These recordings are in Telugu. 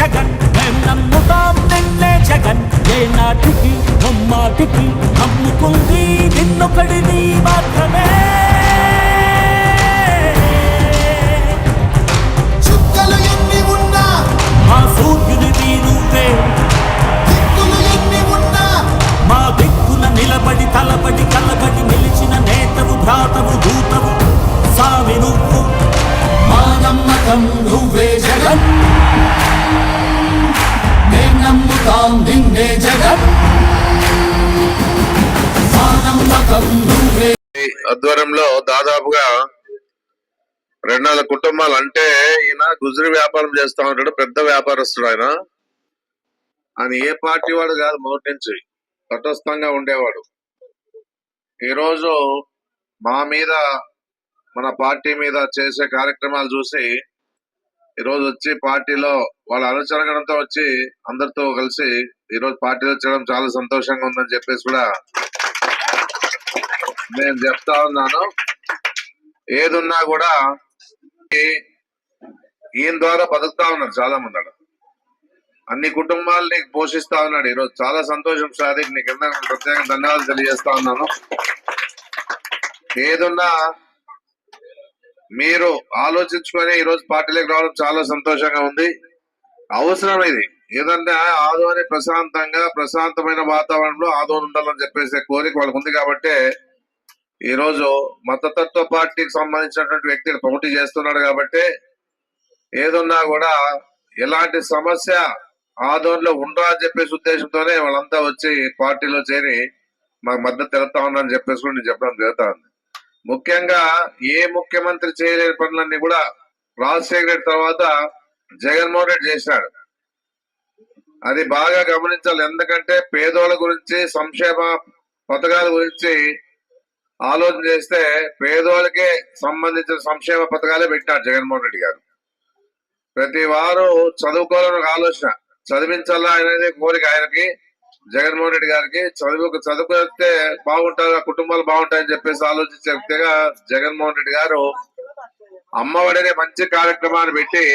జగన్. మేం నమ్ముతాం నిన్నే జగన్. ఏ నాటికి నమ్మాటికి నమ్ముకుంది నిన్నొకడిని మాత్రమే. ఆధ్వర్యంలో దాదాపుగా రెండు వందల కుటుంబాలు అంటే ఈయన గుజరి వ్యాపారం చేస్తా ఉంటాడు పెద్ద వ్యాపారస్తుడు ఆయన. ఆయన ఏ పార్టీ వాడు కాదు మొదటి నుంచి తటస్థంగా ఉండేవాడు. ఈరోజు మా మీద మన పార్టీ మీద చేసే కార్యక్రమాలు చూసి ఈరోజు వచ్చి పార్టీలో వాళ్ళ అనుచరగణంతో వచ్చి అందరితో కలిసి ఈరోజు పార్టీలో చేయడం చాలా సంతోషంగా ఉందని చెప్పేసి కూడా నేను చెప్తా ఉన్నాను. ఏదున్నా కూడా ఈయన ద్వారా బతుకుతా ఉన్నారు చాలా మంది అక్కడ. అన్ని కుటుంబాలని పోషిస్తా ఉన్నాడు. ఈరోజు చాలా సంతోషం సాదిక్ నీకు కింద ప్రత్యేక ధన్యవాదాలు తెలియజేస్తా ఉన్నాను. ఏదున్నా మీరు ఆలోచించుకొని ఈ రోజు పార్టీలోకి రావడం చాలా సంతోషంగా ఉంది. అవసరం ఇది. ఏదంటే ఆదోని ప్రశాంతంగా ప్రశాంతమైన వాతావరణంలో ఆదోని ఉండాలని చెప్పేసి కోరిక వాళ్ళకు ఉంది కాబట్టి ఈ రోజు మతతత్వ పార్టీకి సంబంధించినటువంటి వ్యక్తిని పోటీ చేస్తున్నాడు కాబట్టి ఏదున్నా కూడా ఎలాంటి సమస్య ఆదోన్లో ఉండరా అని చెప్పేసి ఉద్దేశంతోనే వాళ్ళంతా వచ్చి పార్టీలో చేరి మాకు మద్దతు తెలుపుతా ఉన్నారని చెప్పేసి కూడా నేను చెప్పడం జరుగుతా ఉంది ముఖ్యంగా ఏ ముఖ్యమంత్రి చేయలేని పనులన్నీ కూడా రాజశేఖర రెడ్డి తర్వాత జగన్మోహన్ రెడ్డి చేశాడు. అది బాగా గమనించాలి. ఎందుకంటే పేదోళ్ళ గురించి సంక్షేమ పథకాల గురించి ఆలోచన చేస్తే పేదోళ్ళకే సంబంధించిన సంక్షేమ పథకాలే పెట్టినారు జగన్మోహన్ రెడ్డి గారు. ప్రతి వారు చదువుకోవాలని ఒక ఆలోచన. చదివించాలా అనేది కోరిక ఆయనకి జగన్మోహన్ రెడ్డి గారికి. చదువు చదువుకొస్తే బాగుంటారు కుటుంబాలు బాగుంటాయని చెప్పేసి ఆలోచించే వ్యక్తిగా జగన్మోహన్ రెడ్డి గారు అమ్మఒడి మంచి కార్యక్రమాన్ని పెట్టి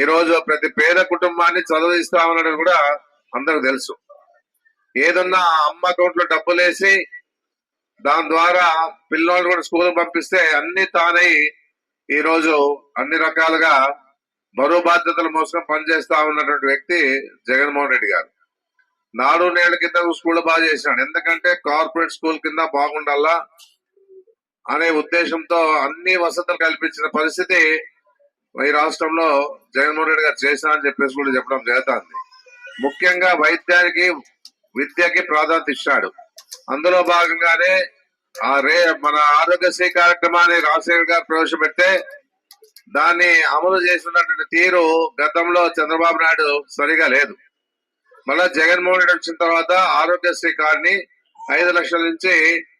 ఈ రోజు ప్రతి పేద కుటుంబాన్ని చదివిస్తామన్నది కూడా అందరికి తెలుసు. ఏదన్నా అమ్మ అకౌంట్లో డబ్బులు వేసి దాని ద్వారా పిల్లలు కూడా స్కూల్ పంపిస్తే అన్ని తానై ఈ రోజు అన్ని రకాలుగా మరో బాధ్యతలు మోసుకొని పనిచేస్తా ఉన్నటువంటి వ్యక్తి జగన్మోహన్ రెడ్డి గారు. నాడు నేళ్ళ కింద స్కూల్ బాగా చేసినాడు ఎందుకంటే కార్పొరేట్ స్కూల్ కింద బాగుండాలా అనే ఉద్దేశంతో అన్ని వసతులు కల్పించిన పరిస్థితి ఈ రాష్ట్రంలో జగన్మోహన్ రెడ్డి గారు చేశారని చెప్పేసి కూడా చెప్పడం జరుగుతుంది. ముఖ్యంగా వైద్యానికి విద్యకి ప్రాధాన్యత ఇచ్చాడు. అందులో భాగంగానే ఆ రే మన ఆరోగ్యశ్రీ కార్యక్రమాన్ని రాజశేఖర్ గారు ప్రవేశపెడితే దాన్ని అమలు చేసినటువంటి తీరు గతంలో చంద్రబాబు నాయుడు సరిగా లేదు. మళ్ళా జగన్మోహన్ రెడ్డి వచ్చిన తర్వాత ఆరోగ్యశ్రీ కార్డుని ఐదు లక్షల నుంచి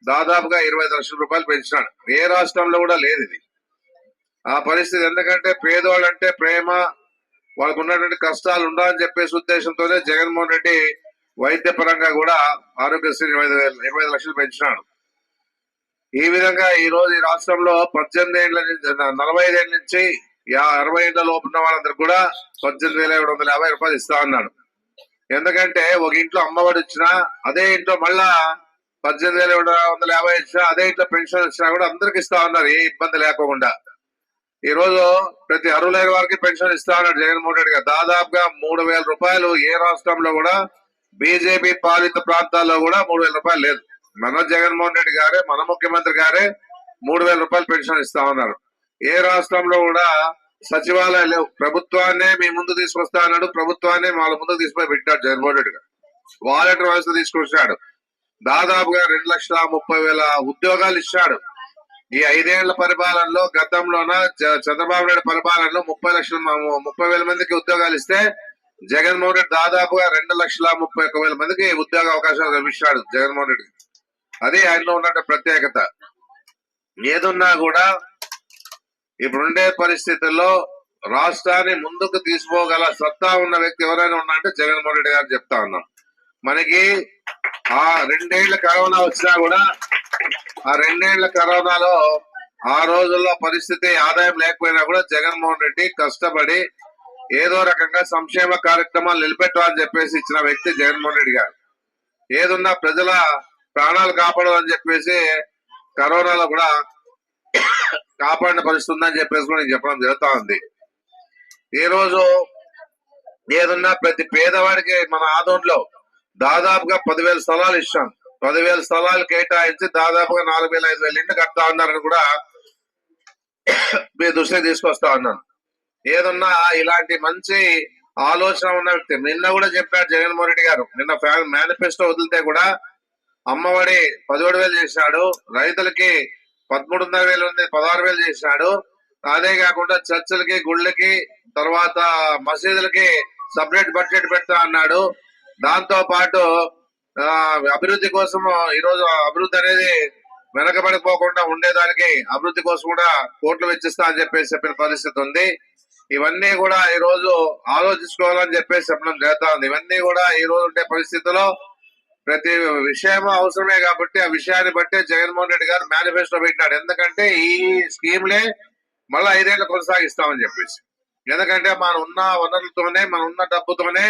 దాదాపుగా ఇరవై లక్షల రూపాయలు పెంచినాడు. ఏ రాష్ట్రంలో కూడా లేదు ఇది. ఆ పరిస్థితి ఎందుకంటే పేదవాళ్ళు అంటే ప్రేమ వాళ్ళకు ఉన్నటువంటి కష్టాలు ఉండాలని చెప్పేసి ఉద్దేశంతోనే జగన్మోహన్ రెడ్డి వైద్య పరంగా కూడా ఆరోగ్యశ్రీ ఇరవై ఇరవై లక్షలు పెంచినాడు. ఈ విధంగా ఈ రోజు ఈ రాష్ట్రంలో పద్దెనిమిది ఏళ్ళ నుంచి నలభై ఐదేళ్ళ నుంచి అరవై ఏళ్ళ లోపు ఉన్న వాళ్ళందరూ కూడా పద్దెనిమిది వేల ఏడు వందల యాభై రూపాయలు ఇస్తా అన్నాడు. ఎందుకంటే ఒక ఇంట్లో అమ్మఒడి ఇచ్చినా అదే ఇంట్లో మళ్ళా పద్దెనిమిది వేల ఏడు వందల యాభై ఇచ్చినా అదే ఇంట్లో పెన్షన్ ఇచ్చినా కూడా అందరికి ఇస్తా ఉన్నారు ఏ ఇబ్బంది లేకుండా. ఈ రోజు ప్రతి అర్హులైన వారికి పెన్షన్ ఇస్తా ఉన్నాడు జగన్మోహన్ రెడ్డి గారు. దాదాపుగా మూడు వేల రూపాయలు ఏ రాష్ట్రంలో కూడా బీజేపీ పాలిత ప్రాంతాల్లో కూడా మూడు వేల రూపాయలు లేదు. మన జగన్మోహన్ రెడ్డి గారే మన ముఖ్యమంత్రి గారే మూడు వేల రూపాయలు పెన్షన్ ఇస్తా ఉన్నారు. ఏ రాష్ట్రంలో కూడా సచివాలయాలు లేవు. ప్రభుత్వాన్నే మీ ముందు తీసుకొస్తా అన్నాడు. ప్రభుత్వాన్ని వాళ్ళ ముందు తీసుకుపోయి పెట్టాడు జగన్మోహన్ రెడ్డి గారు. వాలంటీర్ వ్యవస్థ తీసుకొచ్చాడు. దాదాపుగా రెండు లక్షల ముప్పై వేల ఉద్యోగాలు ఇచ్చాడు. ఈ ఐదేళ్ళ పరిపాలనలో గతంలోన చ- చంద్రబాబు నాయుడు పరిపాలనలో ముప్పై లక్షల ముప్పై వేల మందికి ఉద్యోగాలు ఇస్తే జగన్మోహన్ రెడ్డి దాదాపుగా రెండు లక్షల ముప్పై ఒక్క వేల మందికి ఉద్యోగ అవకాశాలు కల్పించాడు జగన్మోహన్ రెడ్డి. అదే ఆయనలో ఉన్న ప్రత్యేకత. ఏదున్నా కూడా ఇప్పుడుండే పరిస్థితుల్లో రాష్ట్రాన్ని ముందుకు తీసుకోగల సత్తా ఉన్న వ్యక్తి ఎవరైనా ఉన్నారంటే జగన్మోహన్ రెడ్డి గారు చెప్తా ఉన్నాం. మనకి ఆ రెండేళ్ళ కరోనా వచ్చినా కూడా ఆ రెండేళ్ళ కరోనాలో ఆ రోజుల్లో పరిస్థితి ఆదాయం లేకపోయినా కూడా జగన్మోహన్ రెడ్డి కష్టపడి ఏదో రకంగా సంక్షేమ కార్యక్రమాలు నిలబెట్టాలని చెప్పేసి ఇచ్చిన వ్యక్తి జగన్మోహన్ రెడ్డి గారు. ఏదున్నా ప్రజల ప్రాణాలు కాపాడదని చెప్పేసి కరోనాలో కూడా కాపాడిన పరిస్థితి ఉందని చెప్పేసి కూడా నేను చెప్పడం జరుగుతా ఉంది. ఈ రోజు ఏదున్నా ప్రతి పేదవాడికి మన ఆదోన్లో దాదాపుగా పదివేల స్థలాలు ఇచ్చాం. పదివేల స్థలాలు కేటాయించి దాదాపుగా నాలుగు వేల ఐదు వేల ఇంటి కడతా ఉన్నారని కూడా మీ దృష్టికి తీసుకొస్తా ఉన్నాను. ఏదన్నా ఇలాంటి మంచి ఆలోచన ఉన్న వ్యక్తి. నిన్న కూడా చెప్పాడు జగన్మోహన్ రెడ్డి గారు. నిన్న మేనిఫెస్టో వదిలితే కూడా అమ్మఒడి పదిహేడు వేలు చేశాడు. రైతులకి పదమూడున్నర వేలు ఉంది పదహారు వేలు చేశాడు. అదే కాకుండా చర్చిలకి గుళ్ళకి తర్వాత మసీదులకి సపరేట్ బడ్జెట్ పెడతా అన్నాడు. దాంతో పాటు ఆ, అభివృద్ధి కోసం ఈ రోజు అభివృద్ధి అనేది వెనకబడిపోకుండా ఉండేదానికి అభివృద్ధి కోసం కూడా కోట్లు వెచ్చిస్తా అని చెప్పేసి చెప్పిన పరిస్థితి ఉంది. ఇవన్నీ కూడా ఈ రోజు ఆలోచించుకోవాలని చెప్పేసి చెప్పడం జరుగుతా ఉంది ఇవన్నీ కూడా ఈ రోజు ఉండే పరిస్థితుల్లో ప్రతి విషయం అవసరమే కాబట్టి ఆ విషయాన్ని బట్టి జగన్మోహన్ రెడ్డి గారు మేనిఫెస్టో పెట్టినాడు. ఎందుకంటే ఈ స్కీమ్లే మళ్ళీ ఐదేళ్ళు కొనసాగిస్తామని చెప్పేసి. ఎందుకంటే మనం ఉన్న వనరులతోనే మనం ఉన్న డబ్బుతోనే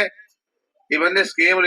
ఇవన్నీ స్కీములు